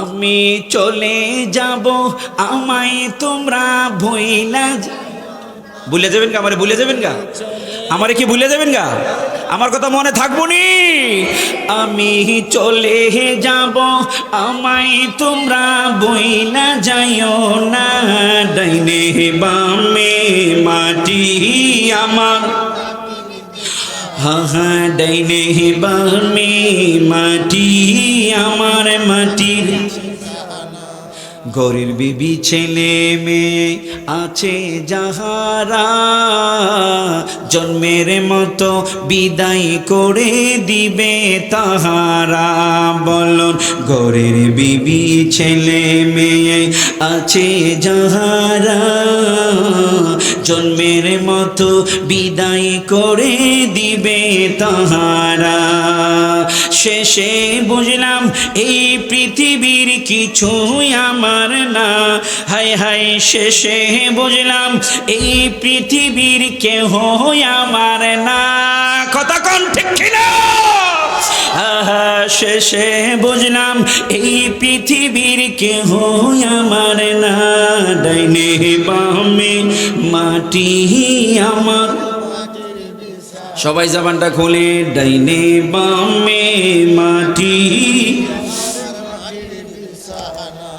আমি চলে যাব, আমায় তোমরা ভইলা ভুলে যাবেন গা আমারে, ভুলে যাবেন গা। আমারে কি ভুলে যাবেন গা? আমার কথা মনে থাকব নি আমি চলে যাব, আমায় তোমরা বইলা যাইও না। ডাইনে বামে মাটি আমার। হা হা ডাইনে বামে মাটি আমার মাটির গরির বিবি ছেলে মেয়ে আছে যাহারা। জন্মের মতো বিদায় করে দিবে তাহারা। বলুন গরির বিবি ছেলে মেয়ে আছে যাহারা। জন্মের মতো বিদায় করে দিবে তাহারা। শেষে বুঝলাম, এই পৃথিবীর কিছুই আমার না। হায় হায় শেষে বুঝলাম এই পৃথিবীর কেহ আমার না। কথা কোন ঠিক আহা, শেষে বুঝলাম এই পৃথিবীর কেহ আমার না। ডাইনে বামে মাটি আমার। সবাই জাবানটা খোলে ডাইনে বামে মাটি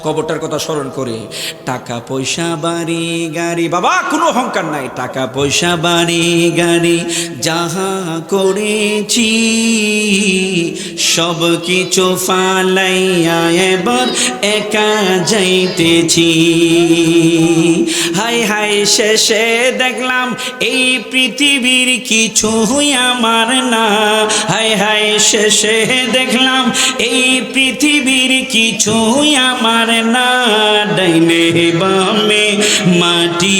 কবরটার কথা স্মরণ করে, টাকা পয়সা, বাড়ি, গাড়ি, বাবা, কোনো অহংকার নাই। টাকা পয়সা, বাড়ি, গাড়ি, যাহা করেছি, সব কিছু ফালাইয়া এবার একা যাইতেছি। হাই হাই শেষে দেখলাম এই পৃথিবীর কিছু আমার না শেষে দেখলাম এই পৃথিবীর কিছু আমার না। ডাইনে বামে মাটি,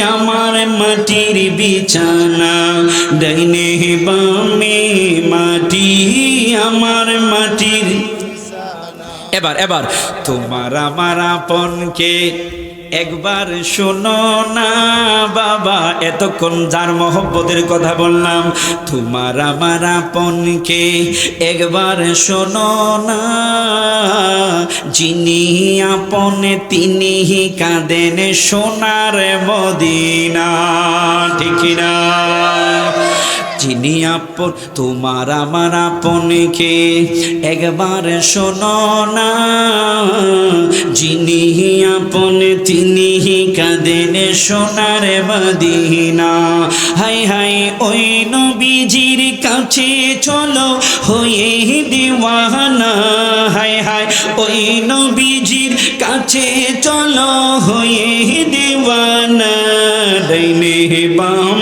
আমার মাটির বিছানা। ডাইনে বামে মাটি, আমার মাটির এবার এবার, তোমার আমার আপনকে একবার শোনো না বাবা, এতক্ষণ যার মহব্বতের কথা বললাম, তোমার আমার আপনকে একবার শোনো না। যিনি আপনে তিনি কাঁদেন সোনার মদিনা, ঠিক না যিনি আপন তোমার আমার আপনকে একবার শোনো না। যিনি আপন তিনি কাঁদেন সোনার মদিনা। হাই হাই, ওই নবীজির কাছে চলো, হয়ে দিওয়ানা। হাই হাই, ওই নবীজির কাছে চলো, হয়ে দিওয়ানা। ডাইনে বামে